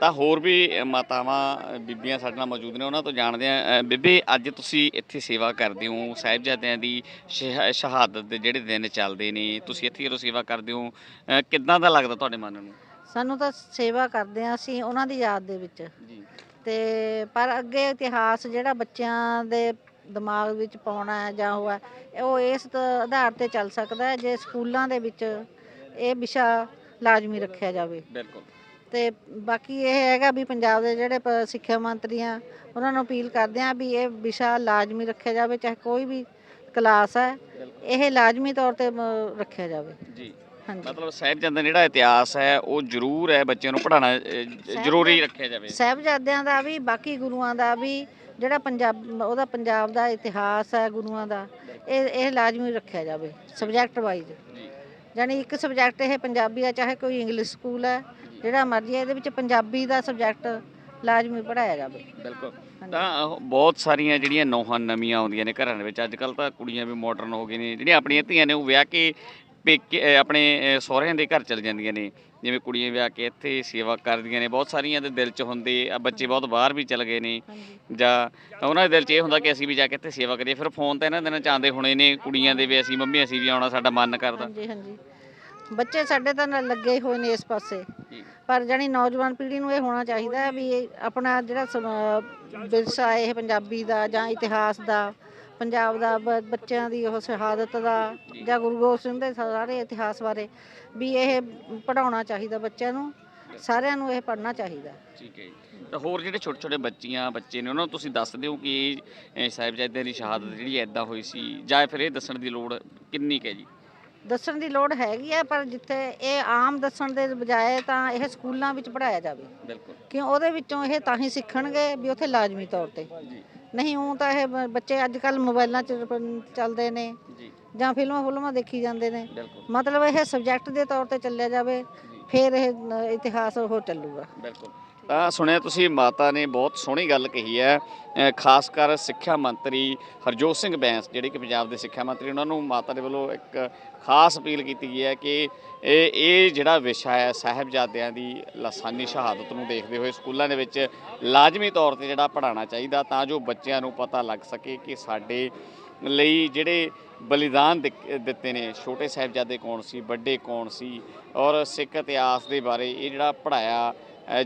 ਤਾਂ ਹੋਰ ਵੀ ਮਾਤਾਵਾਂ ਬੀਬੀਆਂ ਸਾਡੇ ਨਾਲ ਮੌਜੂਦ ਨੇ ਉਹਨਾਂ ਤੋਂ ਜਾਣਦੇ ਆ। ਬੀਬੀ ਅੱਜ ਤੁਸੀਂ ਇੱਥੇ ਸੇਵਾ ਕਰਦੇ ਹੋ ਸਾਹਿਬਜ਼ਾਦਿਆਂ ਦੀ ਸ਼ਹਾ- ਸ਼ਹਾਦਤ ਦੇ ਜਿਹੜੇ ਦਿਨ ਚੱਲਦੇ ਨੇ ਤੁਸੀਂ ਇੱਥੇ ਜਦੋਂ ਸੇਵਾ ਕਰਦੇ ਹੋ ਕਿੱਦਾਂ ਦਾ ਲੱਗਦਾ ਤੁਹਾਡੇ ਮਨ ਨੂੰ? ਸਾਨੂੰ ਤਾਂ ਸੇਵਾ ਕਰਦੇ ਆ ਅਸੀਂ ਉਹਨਾਂ ਦੀ ਯਾਦ ਦੇ ਵਿੱਚ। ਜੀ। ਤੇ ਪਰ ਅੱਗੇ ਇਤਿਹਾਸ ਜਿਹੜਾ ਬੱਚਿਆਂ ਦੇ ਦਿਮਾਗ ਵਿੱਚ ਪਾਉਣਾ ਹੈ ਜਾਂ ਉਹ ਹੈ ਉਹ ਇਸ ਆਧਾਰ ਤੇ ਚੱਲ ਸਕਦਾ ਹੈ ਜੇ ਸਕੂਲਾਂ ਦੇ ਵਿੱਚ ਇਹ ਵਿਸ਼ਾ ਲਾਜ਼ਮੀ ਰੱਖਿਆ ਜਾਵੇ। ਬਿਲਕੁਲ। ਤੇ ਬਾਕੀ ਇਹ ਹੈਗਾ ਵੀ ਪੰਜਾਬ ਦੇ ਜਿਹੜੇ ਪ- ਸਿੱਖਿਆ ਮੰਤਰੀ ਆ ਉਹਨਾਂ ਨੂੰ ਅਪੀਲ ਕਰਦੇ ਆ ਵੀ ਇਹ ਵਿਸ਼ਾ ਲਾਜ਼ਮੀ ਰੱਖਿਆ ਜਾਵੇ ਚਾਹੇ ਕੋਈ ਵੀ ਕਲਾਸ ਹੈ ਇਹ ਲਾਜ਼ਮੀ ਤੌਰ ਤੇ ਮ, ਰੱਖਿਆ ਜਾਵੇ। ਜੀ। ਹਾਂਜੀ। ਮਤਲਬ ਸਾਹਿਬਜ਼ਾਦਿਆਂ ਦਾ ਜਿਹੜਾ ਇਤਿਹਾਸ ਹੈ ਉਹ ਜ਼ਰੂਰ ਹੈ ਬੱਚਿਆਂ ਨੂੰ ਪੜ੍ਹਾਉਣਾ ਅ, ਜ਼ਰੂਰੀ ਰੱਖਿਆ ਜਾਵੇ। ਸਾਹਿਬਜ਼ਾਦਿਆਂ ਦਾ ਵੀ ਬਾਕੀ ਗੁਰੂਆਂ ਦਾ ਵੀ ਜਿਹੜਾ ਪੰਜਾਬ ਉਹਦਾ ਪੰਜਾਬ ਦਾ ਇਤਿਹਾਸ ਹੈ ਗੁਰੂਆਂ ਦਾ ਇਹ ਇਹ ਲਾਜ਼ਮੀ ਰੱਖਿਆ ਜਾਵੇ ਸਬਜੈਕਟ ਵਾਈਜ਼ ਜੀ। ਯਾਨੀ ਇੱਕ ਸਬਜੈਕਟ ਇਹ ਪੰਜਾਬੀ ਦਾ ਚਾਹੇ ਕੋਈ ਇੰਗਲਿਸ਼ ਸਕੂਲ ਹੈ ਜਿਹੜਾ ਮਰਜ਼ੀ ਹੈ ਇਹਦੇ ਵਿੱਚ ਪੰਜਾਬੀ ਦਾ ਸਬਜੈਕਟ ਲਾਜ਼ਮੀ ਪੜਾਇਆ ਜਾਵੇ। ਬਿਲਕੁਲ। ਤਾਂ ਉਹ ਬਹੁਤ ਸਾਰੀਆਂ ਜਿਹੜੀਆਂ ਨੌਹਾਂ ਨਵੀਆਂ ਆਉਂਦੀਆਂ ਨੇ ਘਰਾਂ ਦੇ ਵਿੱਚ ਅੱਜ ਕੱਲ ਤਾਂ ਕੁੜੀਆਂ ਵੀ ਮਾਡਰਨ ਹੋ ਗਏ ਨੇ ਜਿਹੜੀਆਂ ਆਪਣੀਆਂ ਧੀਆਂ ਨੇ ਉਹ ਵਿਆਹ ਕੇ ਪੇਕੇ ਅਹ ਆਪਣੇ ਅਹ ਸਹੁਰਿਆਂ ਦੇ ਘਰ ਚਲ ਜਾਂਦੀਆਂ ਨੇ। ਜਿਵੇਂ ਕੁੜੀਆਂ ਵਿਆਹ ਕੇ ਇੱਥੇ ਸੇਵਾ ਕਰਦੀਆਂ ਨੇ ਬਹੁਤ ਸਾਰੀਆਂ ਦੇ ਦਿਲ 'ਚ ਹੁੰਦੇ ਆ ਬੱਚੇ ਬਹੁਤ ਬਾਹਰ ਵੀ ਚਲ ਗਏ ਨੇ। ਹਾਂਜੀ। ਜਾਂ ਉਹਨਾਂ ਦੇ ਦਿਲ 'ਚ ਇਹ ਹੁੰਦਾ ਕਿ ਅਸੀਂ ਵੀ ਜਾ ਕੇ ਇੱਥੇ ਸੇਵਾ ਕਰੀਏ ਫਿਰ ਫੋਨ ਤੇ ਇਹਨਾਂ ਦਿਨਾਂ 'ਚ ਆਉਂਦੇ ਹੋਣੇ ਨੇ ਕੁੜੀਆਂ ਦੇ ਵੀ ਅਸੀਂ ਮੰਮੀ ਅਸੀਂ ਵੀ ਆਉਣਾ ਸਾਡਾ ਮਨ ਕਰਦਾ। ਹਾਂਜੀ ਹਾਂਜੀ। ਬੱਚੇ ਸਾਡੇ ਤਾਂ ਨਾਲ ਲੱਗੇ ਹੋਏ ਨੇ ਇਸ ਪਾਸੇ। ਪਰ ਜਾਨੀ ਨੌਜਵਾਨ ਪੀੜ੍ਹੀ ਨੂੰ ਇਹ ਹੋਣਾ ਚਾਹੀਦਾ ਹੈ ਵੀ ਇਹ ਆਪਣਾ ਜਿਹੜਾ ਸਮ- ਵਿਰਸਾ ਇਹ ਪੰਜਾਬੀ ਦਾ ਜਾਂ ਇਤਿਹਾਸ ਦਾ ਪੰਜਾਬ ਦਾ ਬ- ਬੱਚਿਆਂ ਦੀ ਉਹ ਸ਼ਹਾਦਤ ਦਾ ਜਾਂ। ਗੁਰੂ ਗੋਬਿੰਦ ਸਿੰਘ ਦੇ ਸਾਰੇ ਇਤਿਹਾਸ ਬਾਰੇ ਵੀ ਇਹ ਪੜਾਉਣਾ ਚਾਹੀਦਾ ਬੱਚਿਆਂ ਨੂੰ ਸਾਰਿਆਂ ਨੂੰ ਇਹ ਪੜ੍ਹਨਾ ਚਾਹੀਦਾ। ਠੀਕ ਹੈ ਜੀ। ਤਾਂ ਹੋਰ ਜਿਹੜੇ ਛੋਟੇ ਛੋਟੇ ਬੱਚੀਆਂ ਬੱਚੇ ਨੇ ਉਹਨਾਂ ਨੂੰ ਤੁਸੀਂ ਦੱਸ ਦਿਓ ਕਿ ਇਹ ਸਾਹਿਬਜ਼ਾਦਿਆਂ ਦੀ ਸ਼ਹਾਦਤ ਜਿਹੜੀ ਐਦਾਂ ਹੋਈ ਸੀ ਜਾਂ ਫਿਰ ਇਹ ਦੱਸਣ ਦੀ ਲੋੜ ਕਿੰਨੀ ਕੁ ਹੈ ਜੀ? ਦੱਸਣ ਦੀ ਲੋੜ ਹੈਗੀ ਹੈ ਪਰ ਜਿੱਥੇ ਇਹ ਆਮ ਦੱਸਣ ਦੇ ਬਜਾਏ ਤਾਂ ਇਹ ਸਕੂਲਾਂ ਵਿੱਚ ਪੜਾਇਆ ਜਾਵੇ। ਬਿਲਕੁਲ। ਕਿਉਂ ਉਹਦੇ ਵਿੱਚੋਂ ਇਹ ਤਾਂ ਹੀ ਸਿੱਖਣਗੇ ਵੀ ਉੱਥੇ ਲਾਜ਼ਮੀ ਤੌਰ ਤੇ। ਨਹੀਂ ਉਹ ਤਾਂ ਇਹ ਬ- ਬੱਚੇ ਅੱਜ ਕੱਲ ਮੋਬਾਈਲਾਂ 'ਚ ਪ- ਚੱਲਦੇ ਨੇ। ਜੀ। ਜਾਂ ਫਿਲਮਾਂ ਫੁਲਮਾਂ ਦੇਖੀ ਜਾਂਦੇ ਨੇ। ਬਿਲਕੁਲ। ਮਤਲਬ ਇਹ ਸਬਜੈਕਟ ਦੇ ਤੌਰ ਤੇ ਚੱਲਿਆ ਜਾਵੇ ਫਿਰ ਇਹ ਨ- ਇਤਿਹਾਸ ਉਹ ਚੱਲੂਗਾ। ਬਿਲਕੁਲ। ਤਾਂ ਸੁਣਿਆ ਤੁਸੀਂ, ਮਾਤਾ ਨੇ ਬਹੁਤ ਸੋਹਣੀ ਗੱਲ ਕਹੀ ਹੈ। ਖਾਸ ਕਰ ਸਿੱਖਿਆ ਮੰਤਰੀ ਹਰਜੋਤ ਸਿੰਘ ਬੈਂਸ, ਜਿਹੜੇ ਕਿ ਪੰਜਾਬ ਦੇ ਸਿੱਖਿਆ ਮੰਤਰੀ, ਉਹਨਾਂ ਨੂੰ ਮਾਤਾ ਦੇ ਵੱਲੋਂ ਇੱਕ ਖਾਸ ਅਪੀਲ ਕੀਤੀ ਗਈ ਹੈ ਕਿ ਇਹ ਇਹ ਜਿਹੜਾ ਵਿਸ਼ਾ ਹੈ, ਸਾਹਿਬਜ਼ਾਦਿਆਂ ਦੀ ਲਾਸਾਨੀ ਸ਼ਹਾਦਤ ਨੂੰ ਦੇਖਦੇ ਹੋਏ ਸਕੂਲਾਂ ਦੇ ਵਿੱਚ ਲਾਜ਼ਮੀ ਤੌਰ ਤੇ ਜਿਹੜਾ ਪੜ੍ਹਾਉਣਾ ਚਾਹੀਦਾ, ਤਾਂ ਜੋ ਬੱਚਿਆਂ ਨੂੰ ਪਤਾ ਲੱਗ ਸਕੇ ਕਿ ਸਾਡੇ ਲਈ ਜਿਹੜੇ ਬਲੀਦਾਨ ਦਿੱਤੇ ਨੇ, ਛੋਟੇ ਸਾਹਿਬਜ਼ਾਦੇ ਕੌਣ ਸੀ, ਵੱਡੇ ਕੌਣ ਸੀ, ਔਰ ਸਿੱਖ ਇਤਿਹਾਸ ਦੇ ਬਾਰੇ ਇਹ ਜਿਹੜਾ ਪੜਾਇਆ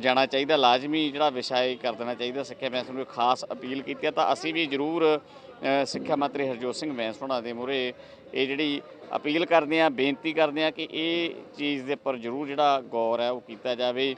ਜਾਣਾ ਚਾਹੀਦਾ, ਲਾਜ਼ਮੀ ਜਿਹੜਾ ਵਿਸ਼ਾ ਇਹ ਕਰ ਦੇਣਾ ਚਾਹੀਦਾ। ਸਿੱਖਿਆ ਬੈਂਸ ਨੂੰ ਇੱਕ ਖਾਸ ਅਪੀਲ ਕੀਤੀ ਹੈ। ਤਾਂ ਅਸੀਂ ਵੀ ਜ਼ਰੂਰ ਸਿੱਖਿਆ ਮੰਤਰੀ ਹਰਜੋਤ ਸਿੰਘ ਬੈਂਸ ਹੋਣਾ ਦੇ ਮੂਹਰੇ ਇਹ ਜਿਹੜੀ ਅਪੀਲ ਕਰਦੇ ਆ ਬੇਨਤੀ ਕਰਦੇ ਆ ਕਿ ਇਹ ਚੀਜ਼ ਦੇ ਉੱਪਰ ਜ਼ਰੂਰ ਜਿਹੜਾ ਗੌਰ ਹੈ ਉਹ ਕੀਤਾ ਜਾਵੇ।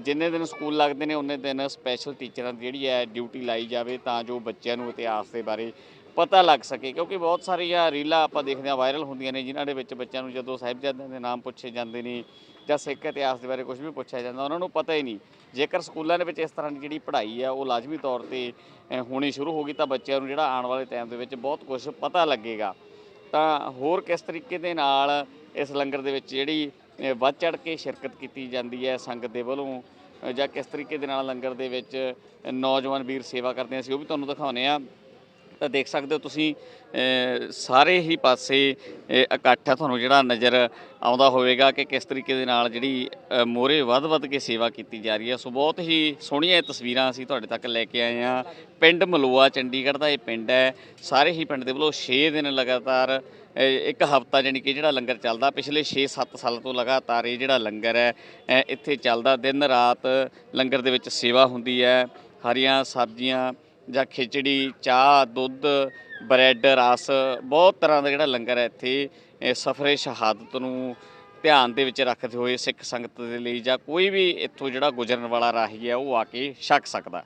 ਜਿੰਨੇ ਦਿਨ ਸਕੂਲ ਲੱਗਦੇ ਨੇ, ਉਹਨੇ ਦਿਨ ਸਪੈਸ਼ਲ ਟੀਚਰਾਂ ਦੀ ਜਿਹੜੀ ਹੈ ਡਿਊਟੀ ਲਾਈ ਜਾਵੇ ਤਾਂ ਜੋ ਬੱਚਿਆਂ ਨੂੰ ਇਤਿਹਾਸ ਦੇ ਬਾਰੇ ਪਤਾ ਲੱਗ ਸਕੇ, ਕਿਉਂਕਿ ਬਹੁਤ ਸਾਰੀਆਂ ਰੀਲਾਂ ਆਪਾਂ ਦੇਖਦੇ ਆ ਵਾਇਰਲ ਹੁੰਦੀਆਂ ਨੇ, ਜਿਨ੍ਹਾਂ ਦੇ ਵਿੱਚ ਬੱਚਿਆਂ ਨੂੰ ਜਦੋਂ ਸਾਹਿਬਜ਼ਾਦਿਆਂ ਦੇ ਨਾਮ ਪੁੱਛੇ ਜਾਂਦੇ ਨੇ ਜਾਂ ਸਿੱਖ ਇਤਿਹਾਸ ਦੇ ਬਾਰੇ ਕੁਝ ਵੀ ਪੁੱਛਿਆ ਜਾਂਦਾ, ਉਹਨਾਂ ਨੂੰ ਪਤਾ ਹੀ ਨਹੀਂ। ਜੇਕਰ ਸਕੂਲਾਂ ਦੇ ਵਿੱਚ ਇਸ ਤਰ੍ਹਾਂ ਦੀ ਜਿਹੜੀ ਪੜ੍ਹਾਈ ਆ, ਉਹ ਲਾਜ਼ਮੀ ਤੌਰ ਤੇ ਹੋਣੀ ਸ਼ੁਰੂ ਹੋ ਗਈ, ਤਾਂ ਬੱਚਿਆਂ ਨੂੰ ਜਿਹੜਾ ਆਉਣ ਵਾਲੇ ਟਾਈਮ ਦੇ ਵਿੱਚ ਬਹੁਤ ਕੁਝ ਪਤਾ ਲੱਗੇਗਾ। ਤਾਂ ਹੋਰ ਕਿਸ ਤਰੀਕੇ ਦੇ ਨਾਲ ਇਸ ਲੰਗਰ ਦੇ ਵਿੱਚ ਜਿਹੜੀ ਵੱਧ ਚੜ ਕੇ ਸ਼ਿਰਕਤ ਕੀਤੀ ਜਾਂਦੀ ਹੈ ਸੰਗਤ ਦੇ ਵੱਲੋਂ ਜਾਂ ਕਿਸ ਤਰੀਕੇ ਦੇ ਨਾਲ ਲੰਗਰ ਦੇ ਵਿੱਚ ਨੌਜਵਾਨ ਵੀਰ ਸੇਵਾ ਕਰਦੇ ਆ, ਅਸੀਂ ਉਹ ਵੀ ਤੁਹਾਨੂੰ ਦਿਖਾਉਂਦੇ ਆ ਤਾਂ ਦੇਖ ਸਕਦੇ ਹੋ ਤੁਸੀਂ ਸਾਰੇ ਹੀ ਪਾਸੇ ਇਕੱਠ ਹੈ ਤੁਹਾਨੂੰ ਜਿਹੜਾ ਨਜ਼ਰ ਆਉਂਦਾ ਹੋਵੇਗਾ ਕਿ ਕਿਸ ਤਰੀਕੇ ਦੇ ਨਾਲ ਜਿਹੜੀ ਮੋਰੇ ਵੱਧ-ਵੱਧ ਕੇ ਸੇਵਾ ਕੀਤੀ ਜਾ ਰਹੀ ਹੈ। ਸੋ ਬਹੁਤ ਹੀ ਸੋਹਣੀਆਂ ਇਹ ਤਸਵੀਰਾਂ ਅਸੀਂ ਤੁਹਾਡੇ ਤੱਕ ਲੈ ਕੇ ਆਏ ਹਾਂ। ਪਿੰਡ ਮਲੋਆ, ਚੰਡੀਗੜ੍ਹ ਦਾ ਇਹ ਪਿੰਡ ਹੈ। ਸਾਰੇ ਹੀ ਪਿੰਡ ਦੇ ਵੱਲੋਂ 6 ਦਿਨ ਲਗਾਤਾਰ ਇੱਕ ਹਫਤਾ ਜਾਣੀ ਕਿ ਜਿਹੜਾ ਲੰਗਰ ਚੱਲਦਾ। ਪਿਛਲੇ 6-7 ਸਾਲ ਤੋਂ ਲਗਾਤਾਰ ਇਹ ਜਿਹੜਾ ਲੰਗਰ ਹੈ ਇੱਥੇ ਚੱਲਦਾ। ਦਿਨ ਰਾਤ ਲੰਗਰ ਦੇ ਵਿੱਚ ਸੇਵਾ ਹੁੰਦੀ ਹੈ। ਹਰੀਆਂ ਸਬਜ਼ੀਆਂ ਜਾਂ ਖਿਚੜੀ, ਚਾਹ, ਦੁੱਧ, ਬ੍ਰੈਡ, ਰਸ, ਬਹੁਤ ਤਰ੍ਹਾਂ ਦਾ ਜਿਹੜਾ ਲੰਗਰ ਹੈ ਇੱਥੇ ਸਫਰੇ ਸ਼ਹਾਦਤ ਨੂੰ ਧਿਆਨ ਦੇ ਵਿੱਚ ਰੱਖਦੇ ਹੋਏ ਸਿੱਖ ਸੰਗਤ ਦੇ ਲਈ ਜਾਂ ਕੋਈ ਵੀ ਇੱਥੋਂ ਜਿਹੜਾ ਗੁਜ਼ਰਨ ਵਾਲਾ ਰਾਹੀ ਹੈ, ਉਹ ਆ ਕੇ ਛਕ ਸਕਦਾ